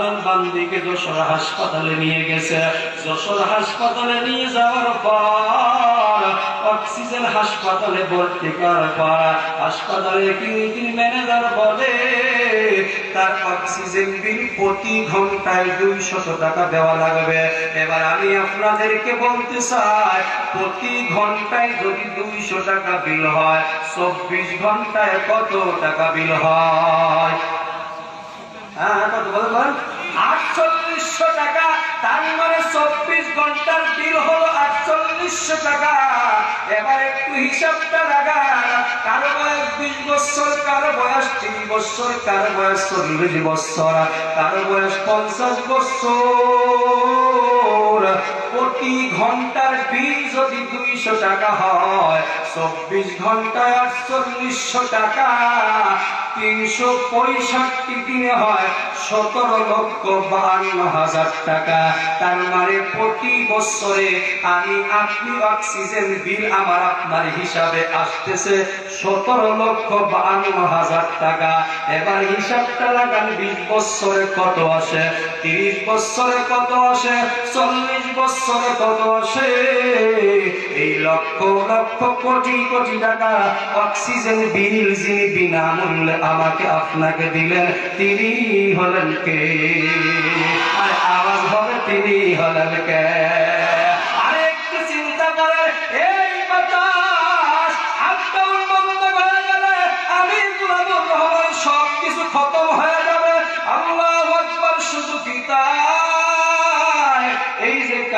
বান্দান বান্দিকে যশোর হাসপাতালে নিয়ে গেছে। যশোর হাসপাতালে নিয়ে যাওয়ার পর অক্সিজেন হাসপাতালে ভর্তি করার পর হাসপাতালে ক্লিনিক ম্যানেজার বলে, তার অক্সিজেন বিল প্রতি ঘন্টায় দুইশত টাকা দেওয়া লাগবে। এবার আমি আপনাদেরকে বলতে চাই, প্রতি ঘন্টায় যদি দুইশো টাকা বিল হয়, চব্বিশ ঘন্টায় কত টাকা বিল হ্যাঁ? আটচল্লিশশো টাকা, তার মানে চব্বিশ ঘণ্টার বিল হলো আটচল্লিশশো টাকা। এবার একটু হিসাবটা লাগান, কারও বয়স বিশ বছর, কারও বয়স তিরিশ বছর, কারও বয়স চল্লিশ বছর, কারও বয়স পঞ্চাশ বছর? প্রতি ঘণ্টার বিল যদি দুইশো টাকা হয়, চব্বিশ ঘন্টায় আটচল্লিশশো টাকা। তিনশো পঁয়ষট্টি দিনে হয় সতেরো লক্ষ বান্ন হাজার টাকা। তার মানে প্রতি বছরে আমি আপনি অক্সিজেন বিল আমার আপনার হিসাবে আসতেছে সতেরো লক্ষ বান্ন হাজার টাকা। এবার হিসাবটা লাগান, বিশ বছরে কত আসে? তিরিশ বছরে কত আসে? চল্লিশ বছরে কত আসে এই লক্ষ লক্ষ কোটি কোটি টাকা অক্সিজেন বিল যিনি বিনামূল্যে আমাকে আপনাকে দিলেন তিনি হলেন কে? আর আওয়াজ হবে তিনি হলেন কে?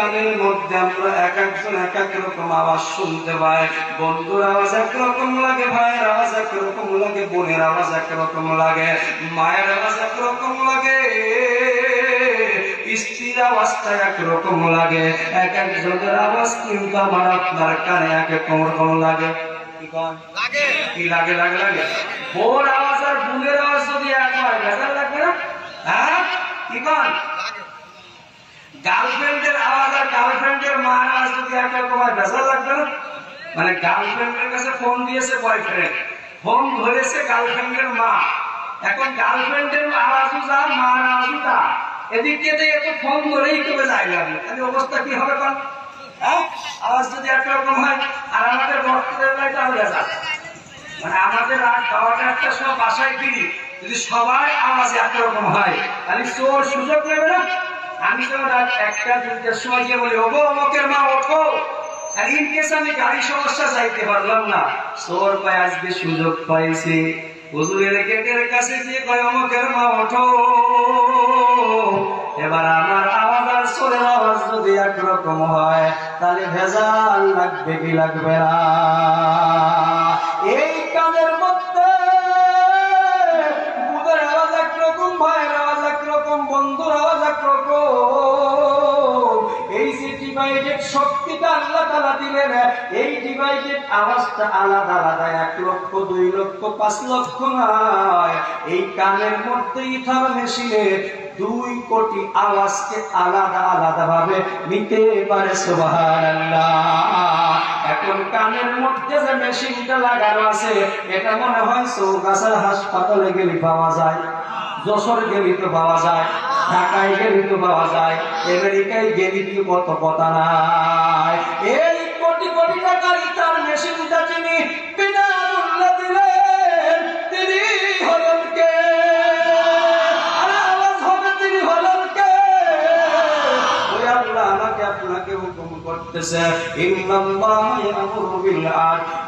কানের মধ্যে আমরা এক একজন এক এক রকম আওয়াজ শুনতে পাই। বন্ধুর আওয়াজ একরকম লাগে ভাইয়ের আওয়াজ একরকম লাগে বোনের আওয়াজ একরকম লাগে মায়ের আওয়াজ একরকম লাগে স্ত্রীর আওয়াজটা একরকম লাগে। এক একজনের আওয়াজ কিন্তু আমার আপনার কানে এক এক রকম লাগে। কি লাগে লাগে লাগে? বোর আওয়াজ আর বুনের আওয়াজ যদি এক হয় ভেজাল লাগবে না? হ্যাঁ? কি কন গার্লফ্রেন্ডের আওয়াজ আর গার্লফ্রেন্ডের মার আওয়াজ যদি একরকম হয় ভেজাল লাগবে না? মানে গার্লফ্রেন্ডের কাছে ফোন দিয়েছে বয়ফ্রেন্ড ফোন ধরেছে গার্লফ্রেন্ডের মা। এখন গার্লফ্রেন্ডের আওয়াজও আওয়াজও এদিক দিয়ে ফোন ধরেই যাই লাগে তাহলে অবস্থা কি হবে কোন হ্যাঁ? আওয়াজ যদি একরকম হয়, আর আমাদের মানে আমাদের রাত একটা সময় বাসায় ফিরি। যদি সবাই আওয়াজ একরকম হয়, তাহলে চোর সুযোগ নেবে না? আমি তো রাত একটা দুইটার সময় গিয়ে বলি, ওগো মা আর ইন কেস আমি গাড়ি সমস্যা চাইতে পারলাম না পায় আজকে সুযোগ পাইছি। হুজুরের কাছে গিয়ে কয় মা, ওঠো। এবার আমার আওয়াজ আর চোরের আওয়াজ যদি একরকম হয়, তাহলে ভেজাল লাগবে কি লাগবে না? এই কানের মধ্যে বুধের আওয়াজ একরকম, ভাইয়ের আওয়াজ একরকম একরকম দুই কোটি আওয়াজকে আলাদা আলাদা ভাবে নিতে পারে এখন কানের মধ্যে যে মেশিনটা লাগানো আছে, এটা মনে হয় হাসপাতালে গেলে পাওয়া যায়, যশোর গেলি তো পাওয়া যায়। ঢাকায় গেলি পাওয়া যায়, আমেরিকায় গেলি তো কত কথা নাই। এই কোটি কোটি টাকার ইতার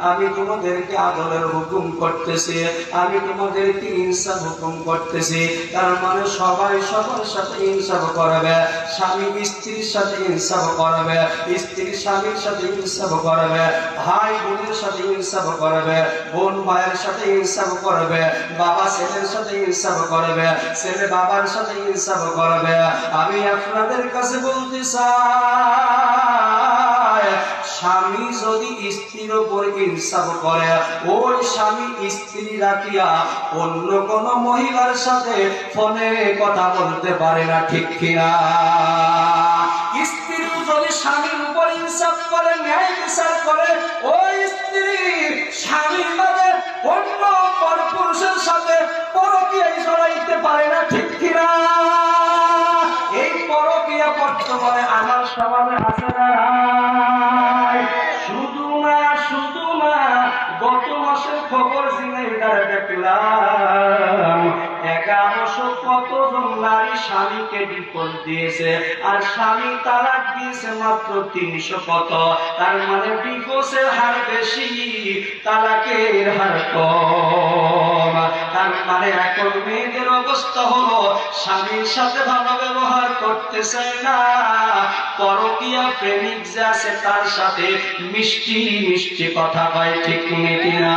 আমি তোমাদেরকে আদলের হুকুম করতেছি, আমি তোমাদেরকে ইনসাফ হুকুম করতেছি। তার মানে সবাই সবার সাথে ইনসাফ করবে, স্বামী স্ত্রীর সাথে ইনসাফ করবে, স্ত্রী স্বামীর সাথে ইনসাফ করবে, ভাই বোনের সাথে ইনসাফ করবে, বোন ভাইয়ের সাথে ইনসাফ করবে, বাবা ছেলের সাথে ইনসাফ করবে, ছেলে বাবার সাথে ইনসাফ করবে। আমি আপনাদের কাছে বলতে চাই স্বামী যদি স্ত্রীর উপর ইনসাফ করে ওই স্বামী স্ত্রী রাখিয়া অন্য কোন মহিলার সাথে ফোনে কথা বলতে পারে না, ঠিক কিনা? স্ত্রী যদি স্বামীর উপর ইনসাফ করে, ন্যায় বিচার করে, ওই স্ত্রী স্বামীর বাদে অন্য পরপুরুষের সাথে পরকীয়ায় জড়াইতে পারে না, ঠিক কতজন নারী স্বামীকে ডিভোর্স দিয়েছে? আর স্বামী তালাক দিয়েছে মাত্র তিনশো কত। তার মানে ডিভোর্সের হার বেশি, তালাকের হার কম। তার মানে এখন মেয়েদের অবস্থা হলো, স্বামীর সাথে ভালো ব্যবহার করতে চায় না। পরকীয়া প্রেমিক যে আছে তার সাথে মিষ্টি মিষ্টি কথা কয়, ঠিক নাকি না?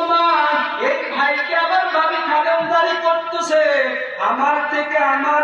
করতেছে আমার থেকে আমার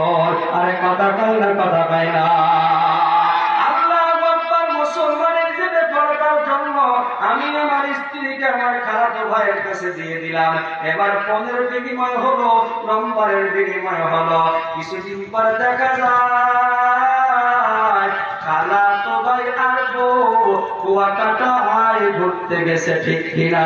আরে কথা কথা না। আমি আমার স্ত্রীকে আমার ভাইয়ের কাছে দিয়ে দিলাম। এবার বিনিময় হলো, নম্বরের বিনিময় হলো। কিছুদিন পর দেখা যায়, খালাতো ভাই আর কুয়াকাটা ঘুরতে গেছে ঠিক কিনা।